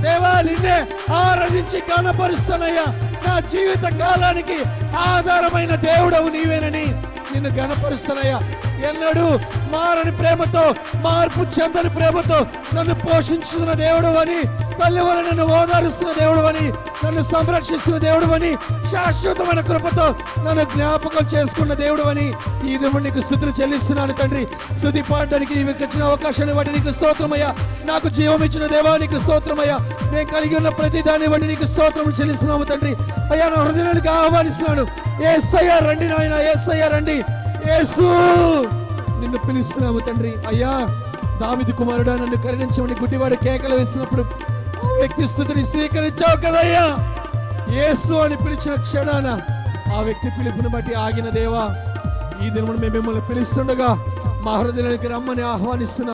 నిన్నే ఆరాధించి గణపరుస్తానయ్యా నా జీవిత కాలానికి ఆధారమైన దేవుడవు నీవేనని నిన్ను గణపరుస్తానయ్యా ఎన్నడూ మారని ప్రేమతో మార్పు చెందని ప్రేమతో నన్ను పోషించుతున్న దేవుడు అని తల్లి వల్ల నన్ను ఓదారుస్తున్న దేవుడు అని నన్ను సంరక్షిస్తున్న దేవుడు అని శాశ్వతమైన కృపతో నన్ను జ్ఞాపకం చేసుకున్న దేవుడు అని ఈ దేవుడు నీకు స్థుతులు చెల్లిస్తున్నాను తండ్రి. స్థుతి పాడడానికి నీవు ఇచ్చిన అవకాశాన్ని బట్టి నీకు స్తోత్రమయ్యా నాకు జీవం ఇచ్చిన దేవా నీకు స్తోత్రమయ్యా నేను కలిగి ఉన్న ప్రతి దాన్ని బట్టి నీకు స్తోత్రం చెల్లిస్తున్నాము తండ్రి. అయ్యా నా హృదయానికి ఆహ్వానిస్తున్నాను. ఏసయ్యా రండి నాయన ఏసయ్యా రండి. యేసు! నిన్ను పిలుస్తున్నాము తండ్రి. అయ్యా దావిది కుమారుడా నన్ను కరుణించమని గుడ్డివాడు కేకలు వేసినప్పుడు ఆ వ్యక్తి స్థుతిని స్వీకరించావు కదయ్యా. యేసు అని పిలిచిన క్షణాన ఆ వ్యక్తి పిలుపుని బట్టి ఆగిన దేవా ఈ దినమును మేము మిమ్మల్ని పిలుస్తుండగా మా హృదయానికి రమ్మని ఆహ్వానిస్తున్నాం.